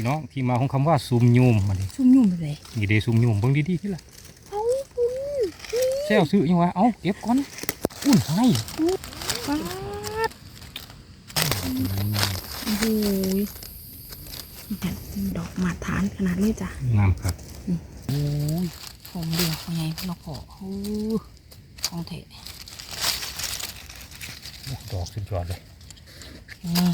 พี่น้องที่มาของคำว่าซุมยูมมาดิซุ่มยุ่มไปเลยนี่เดซุมยูมเบิ่งดีๆที่ละเอาคุณแซวซื้อยังวะเอ้าเก็บก่อนอุ่นให้ป้าดโอ้โหดอกมาทานขนาดนี้จ้ะงามครับโอ้ยผมเดียวเขาไงเราขอโอ้ของเทะดอกสุดยอดเลยนี่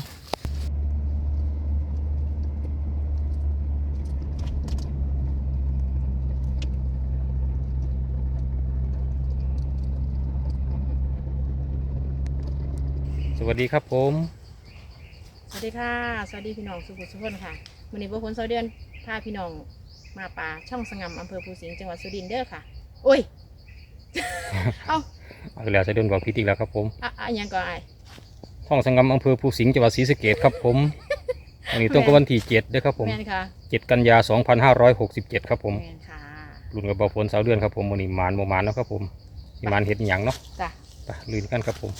วัสดีครับผม สวัสดีค่ะ สวัสดีพี่น้องสุขุมสุขคนค่ะวันนี้พวกคนเสาเดือนพาพี่น้องมาป่าช่องสงงำอำเภอภูสิงห์จังหวัดสุรินทร์เด้อค่ะ โอ้ย เอ้าเอาอีกแล้วจะเดินบอกพิษอีกแล้วครับผมอะอะยังก็ไอายท้องสังกำอำเภอภูสิงห์จังหวัดศรีสะเกษครับผมวันนี้ตรงกับวันที่เจ็ดด้วยครับผมแม่นค่ะเจ็ดกันยาสองพันห้าร้อยหกสิบเจ็ดครับผม แม่นค่ะรุ่นกับบอฝนสาวเดือนครับผมวันนี้หมานโมมานเนาะครับผมสิมานเห็ดหยังเนาะจ้ะไปลุยกันครับผม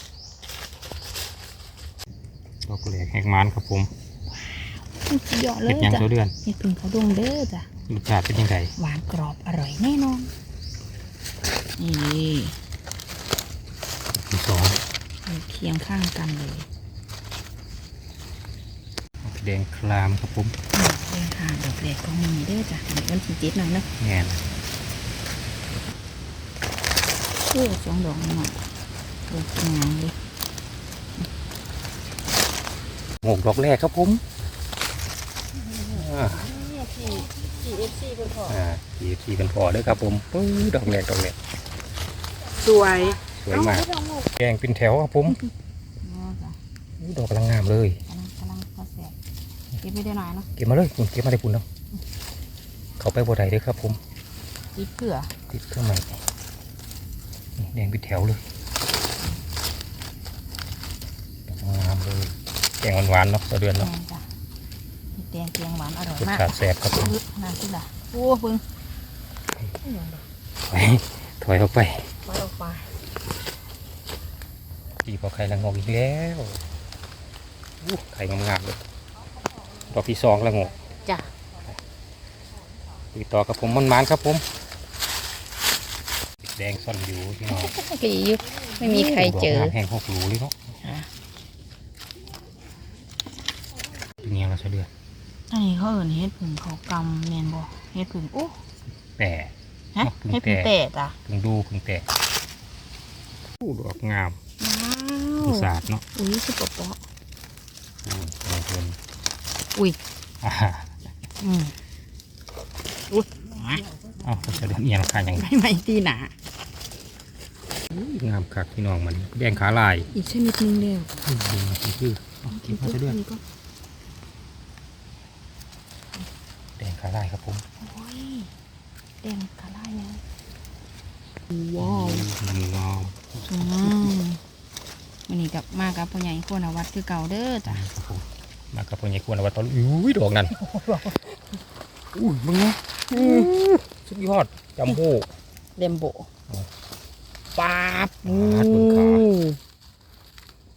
ดอกกุหลาบแหกมานครับผมสุดยอดเลเห็ยดหยังจ้ะสาวเดือนเห็ดพึ่งเขาดวงเด้อจ้ะรสชาติเป็นยังไงหวานกรอบอร่อยแน่นอนนี่ที่สองอยู่เคียงข้างกันเลยแดงคลามครับผมนี่เรื่องค่ะดอกแรกของมีเด้อจ้ะอันนี้วันที่เจ็ดหน่อยเนาะแง่นโอ้สองดอกหน่อยโอ้งามเลย หกดอกแรกครับผมอ่าที่ที่เอฟซีเป็นพออ่าทีทีกันพอเด้อครับผมปื้อดอกแรกดอกแรกสวยสวยมากแกงเป็นแถวครับผมอ๋อจ้ะอู้ดอกกำลังงามเลยกำลังกำลังพอแสบเก็บไปได้หน่อยเนาะเก็บมาเลยคุณเก็บมาได้คุณเนาะเขาไปบ่ได้เด้อครับผมติดเผื่อติดเครื่องใหม่นี่แดงเป็นแถวเลยดอกงามเลยแก งหวานๆเนาะต่อเดือนแดเนาะงจ้ะเห็ดแดงเกียงหวานอร่อยรสมากชาติแซ่บครับผมอึดน่าสิล่ะโอ้เบิ่งถอยถอยออกไปไปออกไปปีพอไข่ละงกอีกแล้วอู้ไข่งามๆเลยดอกที่สองละงกจ้ะตีต่อกับผมมันมันๆครับผมแดงซ่อนอยู่พี่น้องปีอยู่ไม่มีใครเจอ ดกงามแห้งหกหลูเลยเนาะอะ เป็นยังเราเฉลืออันนี้เขาเอิ้นเฮ็ดผึ่งเขากำแมนบ่เฮ็ดผึ่งโอ้แต่ฮะเพิ่งเฮ็ดผึ่งแตะแตะจ้ะเพิ่งดูเพิ่งแตกอู้ดอกงามว้าอุวตสาดเนาะอุ้ยสุดปะปะอืมดอกเพิ่นอุ้ยอ่าอืมอุ้ยเอ้าเราเฉลือเอียงขาอย่างไม่ไม่ตีหนาอุ้ยงามคักพี่น้องมันแดงขาลาย อีกชนิดหนึงเดียวอืมนี่คือเอากินมาเฉลือนี้ก็แดงขาลายครับผมโอ้ยแดงกะลายเนี่ยว้าวมันงามสวยงามวันนี้กลับมากับพ่อใหญ่โคนวัดคือเก่าเด้อจ้ะครับผมมากับพ่อใหญ่ควรเอาไวัดตอนอุ้ยดอกนั่นอุ้ยมึงไงสุดยอดจัมโบ้เดมโบอ๋อป๊าบปาดเบิ่งขา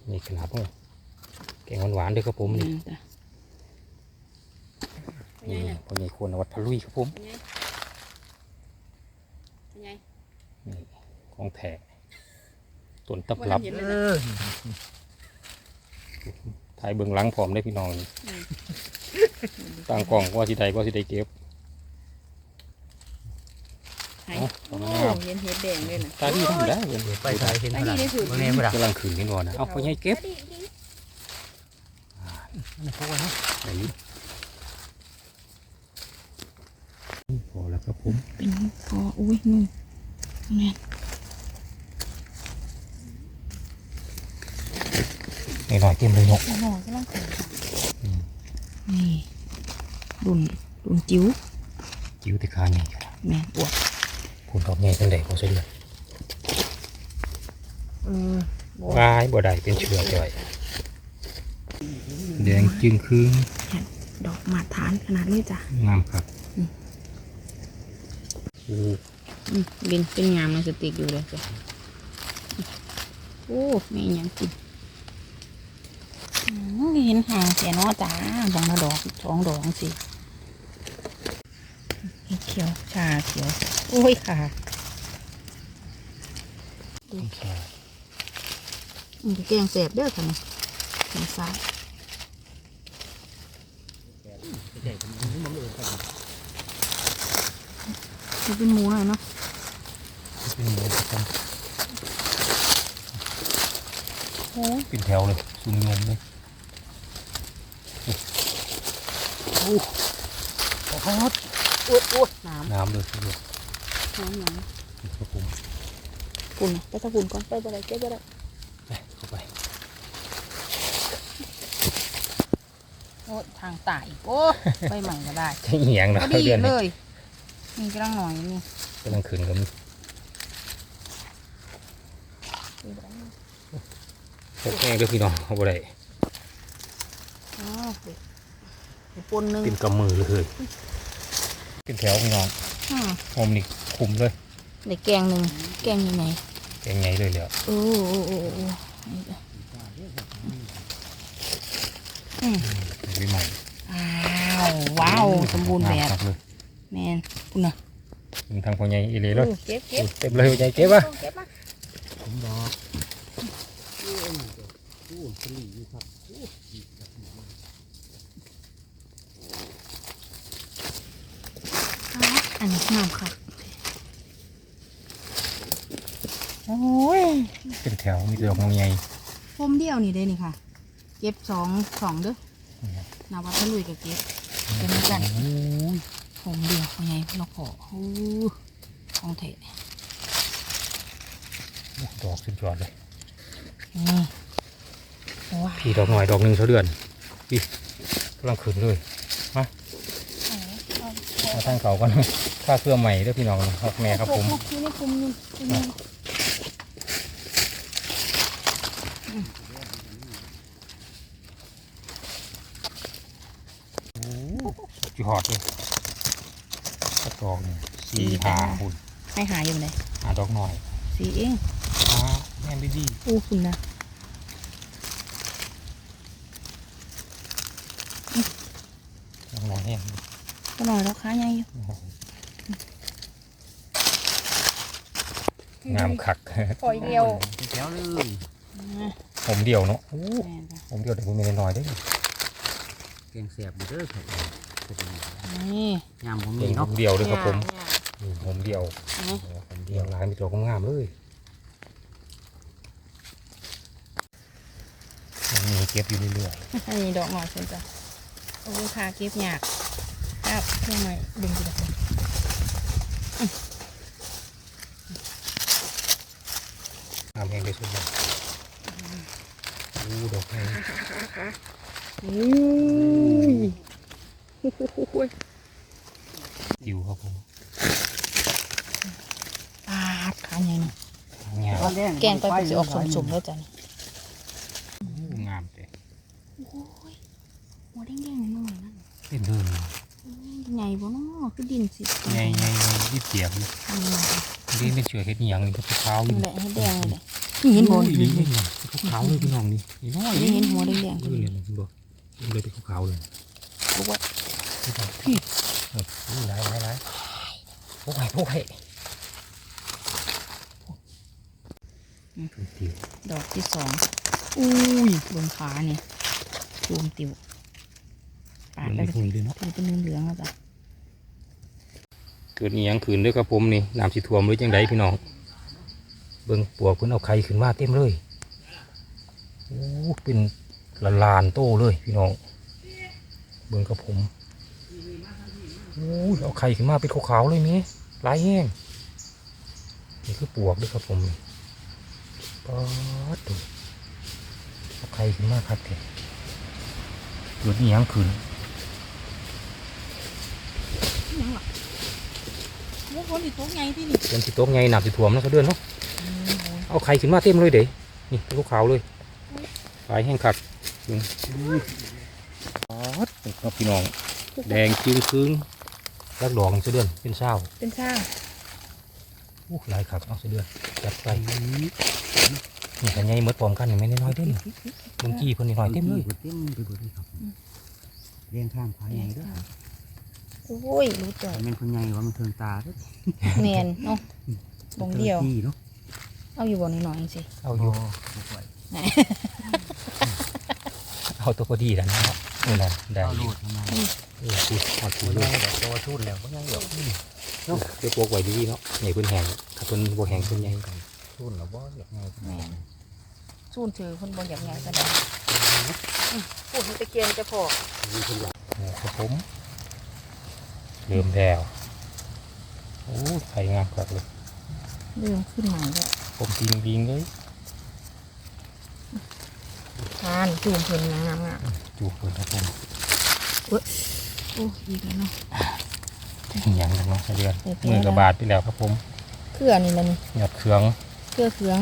นี่ขนาดพวกแกงหวานๆด้วยครับผมนี่ นี่จ้ะนี่พ่อใหญ่ควรเอาไวัดพะลุยครับผมเป็นไงนี่ของแท้ต้นตับรับบ่ทันเห็นเลยนะถ่ายเบื้องหลังพร้อมได้พี่น้องนี่ต่างกล่องว่าสิใดว่าสิใดเก็บไหนเอ้าโอ้งามเห็นเห็ดแดงเลยนะตาดีทำได้เงินไปถ่ายเห็นไอ้ขนานี่ดได้สุดวันนี้บ่ล่ะกำลังขืนกันก่อนนะเอาพ่อใหญ่เก็บนี่พวกมันเนาะ ไหนพอแล้ว ครับผม เป็นพออุ้ยนู่นแม่หน่อยๆเต็มเลยเนาะโอ้โหกำลังขึ้นนี่ดุนดุนจิ๋วจิ๋วแต่ขาใหญ่ครับแม่อวดผลดอกใหญ่เป็นไดพอเสียเออวายบ่ได้เป็นเชื้อจ่อยแดงจึงคืนดอกมาทานขนาดนี้จ้ะงามครับอืมโอ้อืม เป็นเป็นงามนะสติกอยู่เลยจ้ะโอ้แม่ยังกินอืมเห็นห่างแค่นอจ้าบางละดอกสองดอกสิขียวชาเขียว โอ้ยค่ะดูแค่มันจะแกงแสบเด้อค่ะนี่แกงซ้าย มันเป็นหมูหน่อยเนาะเป็นหมูประจโอ้ยำเป็นแถวเลยซุ่มยมเลยโอ้โอ้โหโอ้ยโอ้ยน้ำน้ำเลยทีเดียวน้ำน้ครับผมำปุ่นน่ะไปตะปุ่นก่อนไปบ่ได้เก็บบ่ได้ไปเข้าไปโอ้ยทางตายโอ้ยไปใหม่ก็ได้ใช่เหียงพนะอดีเดือนเลนี้ย นี่กำลังหน่อยนี่กำลังขึ้นกับมันพวกแห้งด้วยพี่น้องเอาไปได้อ๋อเดี๋ยวปนหนึงเป็นกำมือเลยเป็นแถวพี่น้องอืมหอมนี่คุมเลยเด็กแกงหนึ่งแกงยังไงแกงไงเลยแล้วโอ้โอ้โอ้โอ้นี่จ้ะอืมวิใหม่อ้าวว้าว สมบูรณ์แบบเลย แมนคุณน่ะยิงทางพ่อใหญ่อีเลยเลยโอ้เก็บเก็บเต็มเลยพ่อใหญ่เก็บวะเก็บมาผมบอกอะอันนี้งามค่ะโอ้ยเป็นแถวมีแต่ดอกมงใหญ่พมเดียวนี่เด้นี่ค่ะ เก็บสองสองเด้อนาวัดทะลุยกับเก็บเก็บเหมือนกัน โอ้ยผมเดียวยังไงเราขอโอ้ของเทะดอกสุดยอดเลยนี่ว้าวพี่ดอกหน่อยดอกหนึ่งเท่าเดือนพี่กำลังขึ้นเลยมามาทางเขากันค่าเครื่องใหม่เด้วยพี่น้องครับแม่ครับผมนี่นี่คุมนี่นี่สุดยอดเลย กระดอกหนึ่งสี่หาหุ่นให้หาอยู่ไหนหาดอกหน่อยสีเองหาแม่นดีโอ้คุณนะๆดอกหน่อยแห้งก็หน่อยแล้วค้ายังอยู่งามคักปล่อยเดียวแถวเลยผมเดียวเนาะโอ้แม่นจ้ะผมเดียวแต่ผมมีน้อยๆได้อแกงแสบอยู่เด้อครับ นี่ยามผมเป็มีนผเนาะมเดียวเลยครับผมเนี่ยนี่ผมเดียวเนี่ยผมเดียวลายมีตัวงามๆเลยยังมีเก็บอยู่เรื่อยอันนี้ดอกหน่อยเช่นจ้ะโอ้ค่ะเก็บยากครับเพื่อไม่ดึงดีกว่าๆงามแห้งได้สุดเลยโอ้ดอกแห้งอุ้ย จิ๋วครับผมปาดขาใหญ่เนาะแกงไปก็จะออกสมๆแล้วจ้ะงามเลยโอ้ยหัวแดงๆหน่อยนั่นเป็นเดินใหญ่บ่เนาะคือดินสิใหญ่ใหญ่ยี่เสียบเลยอันนี้นี่เชื่อเห็ดหย่างนี้ก็ขาวๆอยู่แหละให้แดงเลยนี่เห็นบ่โอ้ยนี่นี่นี่ขาวเลยพี่น้องนี่นี่น้อยเห็นหัวแดงๆเออเนี่ยบ่มันเลยเป็นขาวเลย บอกว่าพี่เออนี่หลายหลายหลพวกไผ่พวกไผ่ดอกที่สองอุ้ยบนขาเนี่ยรวมติวปาดมันไปเลยเนาะถือเป็นเหลืองๆแล้วจ้ะเกิดอีหยังขืนด้วยครับผมนี่น้ำสิท่วมหรือจังไดพี่น้องเบิ่งปวกเพิ่นเอาไข่ขึ้นมาเต็มเลยโอ้เป็นละลานโตเลยพี่น้อง เบิ่งกับผมโอ้ยเอาไข่ขึ้นมาเป็นขาวๆเลยมีหลายแห้งนี่คือปวกด้วยครับผมป๊าดดูเอาไข่ขึ้นมาครับแกเกิดอีหยังขึ้นยังหรอโอ้คนที่ตัวใหญ่ที่นี่เดือนสิตกไงน้ำสิท่วมแล้วก็เดือนเนาะเอาไข่ขึ้นมาเต็มเลยเด้นี่เป็นขาวๆเลยปลายแห้งขัดอื มอ๋อครับพี่น้อง แดงจึงครึ่งรักดอกเสะเดือนเป็นเศร้าเป็นช่างโอ้หลายขักเอาเสะเดือนจัดไปนี่กันไงเมดพร้อมกันนี่ไม่น้อยๆเด้นี่บางจี้เพิ่นนี่น้อยเต็มเลยเต็มไปหมดเลยครับเลี้ยงข้ามขาใหญ่ด้วยโอ้ยรู้จ่อยมันเป็นคนใหญ่ว่ามันเทิงตาเด้อแมนเนาะบงเดียวที่เนาะเอาอยู่บ่หน่อยๆสิเอาอยู่บ่ไหวเอาตัวพอดีแล้วเนาะ นี่แหละได้เอาโลดทำไมเออพูดหอดพูดเลเลยยตัวทุ่นแล้วก็ยังเดี๋ยวเนาะเดี๋ยวปลูกไว้ดีๆเนาะใหญ่เพิ่นแห้งถ้าเพิ่นบ่แห้งเพิ่นใหญ่ทุ่นแล้วบ่อยากไงแมนสู้ถือคนบนอย่างไงก็ได้อื้อพูดให้ตะเกียงจะพอมีคนหลับนี่ครับผมเริ่มแล้วโอ้ไข่งามครับเลยเรื่องขึ้นใหม่แล้วผมจริงจริงๆเลยทานจูมเพิ่นงามอะ จูบเพิ่นครับผมโอ้อีกแล้วเนาะอย่างนั้นเนาะเดือนเดี๋ยวไปมือกระบาดไปแล้วครับผมเครือนี่ละนี่หยอดเครื่องเครือเครื่อง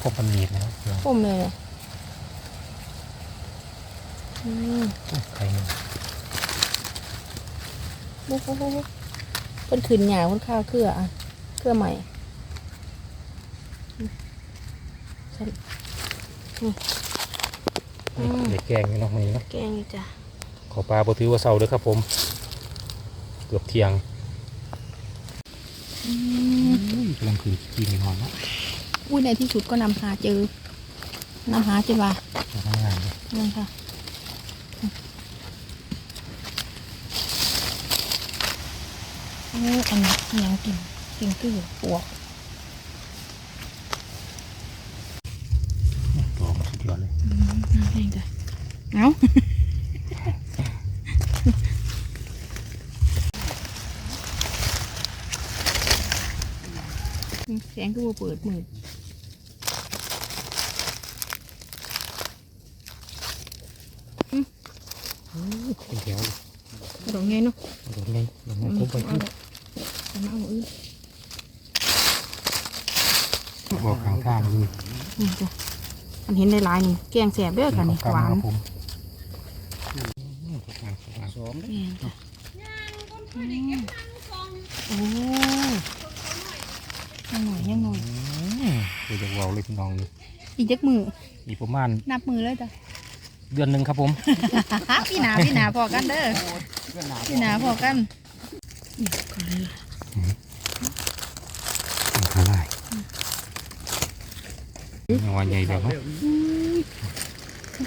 พบมันมีดแล้วเครื่องต้มเลยเลยอืมไข่หนึ่งบุ๊บบุ๊บบุ๊บบุ๊บเพิ่นขึ้นหยาเพิ่นข้าวเครืออะเครือใหม่อืมใส่นี่อืม เด็กแกงอยู่เนาะมื้อนี้เนาะแกงอีกจ้ะขอปลาบ่ถือว่าเศร้าเด้อครับผม เกือบเที่ยงอืมอุ้ยกำลังคือกินนอนเนาะอุ้ยในที่สุดก็นำหาเจอนำหาเจอว่าจะทำงานเลยนั่นค่ะโอ้อันนี้อันยังกินกินคือปวก ตัวมันสุดยอดเลย อืมน่าแพงจ้ะ เอาแสงคือบ่เปิดมืดเป็นแถวเลยกระดองไงเนาะดอกไงดอกไงครบไปที่เอามาเอาอื่นบอกข้างทางเลยนี่จ้ะ มันเห็นได้หลายนี่แกงแสบเด้อค่ะนี่หวานครับผมสองแม่นจ้ะอืมโอ้ยังหน่อยยังหน่อยคือจะเว้าเลยพี่น้องนี่อีกจักมืออีกประมาณนับมือเลยจ้ะเดือนหนึ่งครับผม พี่หนาพี่หนาพอกันเด้อเพื่อนหนาพี่หนาพอกันนี่ก่อนเลยขาลายยัง ว่าใหญ่แบบเนาะ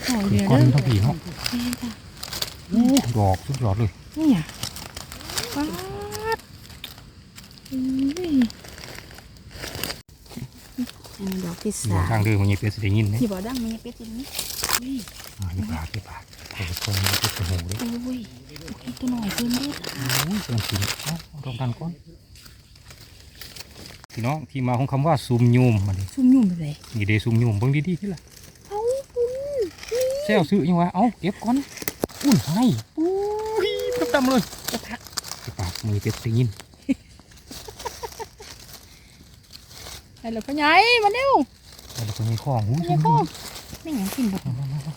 ข้าวหอยคือเดียวก้อนเด้อทั้งผีเนาะแม่นจ้ะอู้ดอกสุดยอดเลยนี่อะป๊าดอุ้ยอันนี้ดอกที่อยู่สามทางเดินมันยังเป็นสิได้ยินเนี่ยที่บ่ดังมันยังเป็นสิ่งนี้อุ้ยอ่านี่ปากนี่ปากโอ้โหตรงนี้เป็นหูเลยโอ้ยโอ้ยตัวหน่อยเพิ่มเด้อโอ้ยเป็นสีเอ้ารวมกันก่อน พี่น้องที่มาของคำว่าซุมยูมมันนี่ซุ่มยุ่มไปเลยนี่เดซุมยูมเบิ่งดีๆที่ละเอ้าคุณแซวซื้อยังวะเอ้าเก็บก่อนอุ้ยให้อุ้ยดำๆเลยจะพักที่ปากมือเป็ดได้ยินไอ้เหลือพ่อใหญ่มาเร็วแล้วก็มีข้องอุ้ยพ่อใหญ่พ่อนี่ยังกินบ่มามามา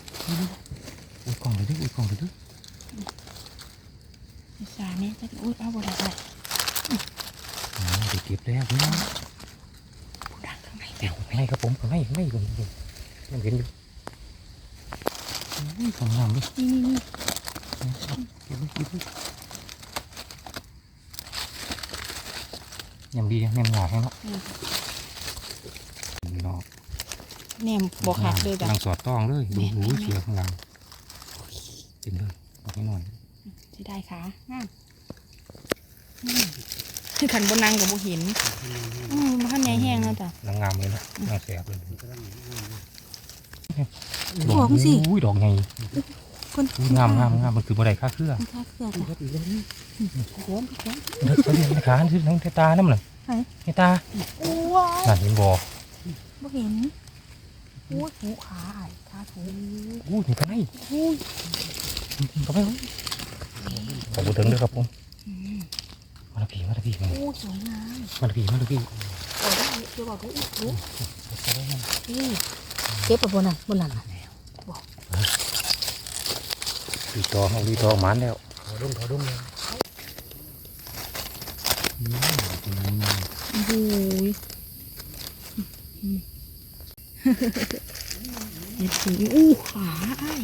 อุ้ยกล่องเลยดิอุ้ยกล่องเลยดิสาเนี่ยจะอุ้ยเอาบ่ได้ได้ อ่าเดี๋ยวเก็บแล้วพี่น้องผู้ดังข้างในเดี๋ยวให้ครับผมข้างในข้างในผมยังเห็นอยู่อุ้ยสองงามเลยนี่นี่นี่เก็บไว้เก็บไว้ยำดีนะแนมหนาให้เนาะพี่น้องแหนมบ่ขาดเลยจ้ะกำลังสอดต้องเลยดูแม่นหูแม่นเสียข้างหลังเต็มเลยบอกให้หน่อยสิได้ค่ะงาม คือขันบนนางกับบ่เห็นอืมมันข้างในแห้งแล้วจ้ะนางงามเลยนะนางแสบเลยดอกมันสิอุ้ยดอกไงคนอุ้ยงามงามงามมันคือบ่ได้ค่าเครือมันค่าเครือจ้ะร้อนร้อนเด็กเขาเรียนในขาชื่อทั้งในตาน้ำเลยไหนในตาว้าวน่าเห็นบ่บ่เห็นโอ้ยหูขาอ้ายขาถูอุ้ยนี่ไปไหนอุ้ยเขาไปขอบคุณถึงด้วยครับผมอืม มาละพี่มาละพี่มาโอ้สวยงามมาละพี่มาละพี่เอาได้เดี๋ยวบอกดูอีกดูนี่เก็บไปบนนั้นบนนั้นน่ะดีต่อเอาดีต่อหมานแล้วถอดุ้งถอดุ้งเลยอืมโอ้โหยเห็ดสีอู้ขาอ้าย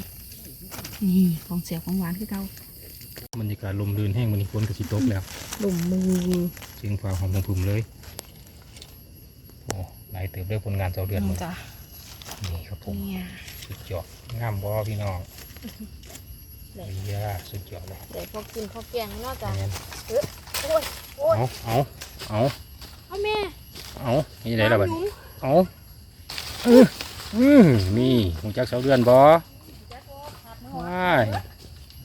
นี่ของเสียของหวานคือเก่าบรรยากาศลมลื่นแห้งมันนี้ฝนก็สิตกแล้ว ลุ่มมือเสียงฟ้าหอมพุ่มๆเลยโอ้หลายเติบด้วยผลงานเจ้าเดือนมันจ้ะนี่ครับผมเนี่ยสุดยอดงามบ่พี่น้องได้เยี่ยสุดยอดเลยเดี๋ยวพอกินพอแกงเนาะจ้ะแม่นโอ้ยโอ้ยเอาเอาเอาเอาแม่เอานี่ได้แล้วบัดน้ำหนุ่มเอาเอออืมนี่หูจักเสาเดือนบ่ว้าย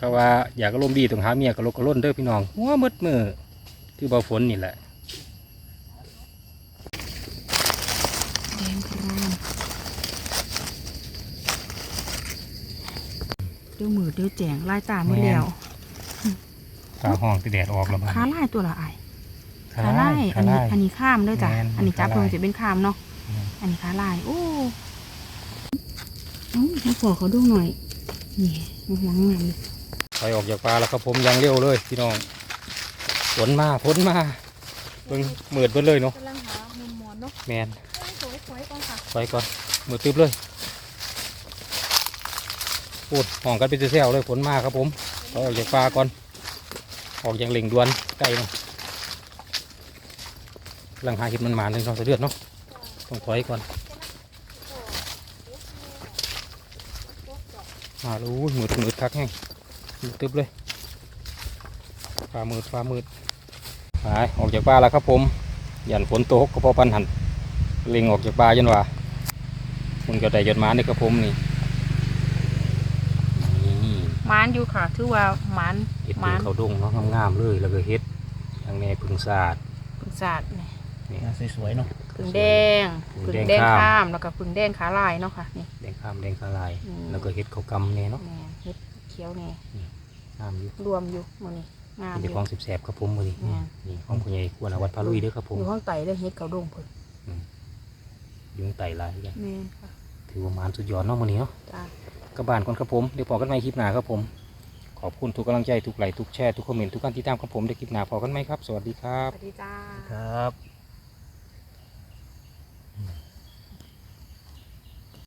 ก็ว่าอยากอารมณ์ดีต้องหาเมียกะลกกะล่นเด้อพี่น้องหัวมืดมือคือบ่ฝนนี่แหละแดงครามเดี๋ยวมือเดี๋ยวแจงลายตามือแล้วตาห้องที่แดดออกแล้วมันขาลายตัวละไอขาขาไล่ลายอันนี้อันนี้ข้ามเด้วยจ้ะแม่นอันนี้จับขาเพิ่ลางยจะเป็นข้ามเนาะอืมอันนี้ขาลายโอ้เอ้าให้ขอเขาดูหน่อยนี่หัวงามเลย ไปออกจากปลาแล้วครับผมอยังเร็วเลยพี่น้องฝนมาฝนมาเบิ่งมืดเบิ่เลยเนาะกำลังหามุมมอนเนาะแมนสวยสวยก่อนค่ะไปก่อนมืดตึบเลยพูดห้องกันเป็นเซลเลยฝนมาครับผมไปออกจากปลาก่อน ออกอย่างเร่งด่วนใกล้เนาะกำลังหาเห็ดมันหมาหนึ่งสองสามเดือนเนาะต้องถอยก่อนมาแล้วอุ้ยมืดมืดคักแห้งมืด ตึบเลยฟ้ามืดฟ้ามืดไปออกจากป่าแล้วครับผมยันฝนตกก็พอปันหันเล็งออกจากป่าจนว่ามันก็ได้ยอดหมานี่ครับผมนี่นี่มานอยู่ค่ะถือว่าหมานเห็ดหเป็มานนเขาดงเนาะงามๆเลยแล้วก็เห็ดทางแม่พึ่งศาสตร์ผึ่งศาสตร์นี่สวยๆเนาะผึ่งแดงผึ่ผึ่งงแดแดงงข้ามข้ามแล้วก็ผึ่งแดงขาลายเนาะค่ะนี่แดงข้ามแดงคาลายอืมแล้วก็เห็ดเขากำเนี่ยเนาะแม่เฮ็ดเขียวนี่ งามอยู่รวมอยู่หมันนี่งามเป็นอเจ้ายู่ ของสิบแสบครับผมมือนี้แม่นนี่ของคุณยายควรวัดพาลุยเด้อครับผมอยู่ห้องไตเลยเฮ็ดเขาดงเพิ่นยุงไต่ลายกันแม่ค่ะถือว่าหมานสุดยอดเนาะมือนี้เนาะ จ้ากระบานก่อนครับผมเดี๋ยวพอกันใหม่คลิปหน้าครับผม ขอบคุณทุกกำลังใจทุกไลค์ทุกแชร์ทุกคอมเมนต์ทุกการติดตามครับผมเดี๋ยวคลิปหน้าพอกันไหมครับ สวัสดีครัสบ วัสดีจ้า ครับ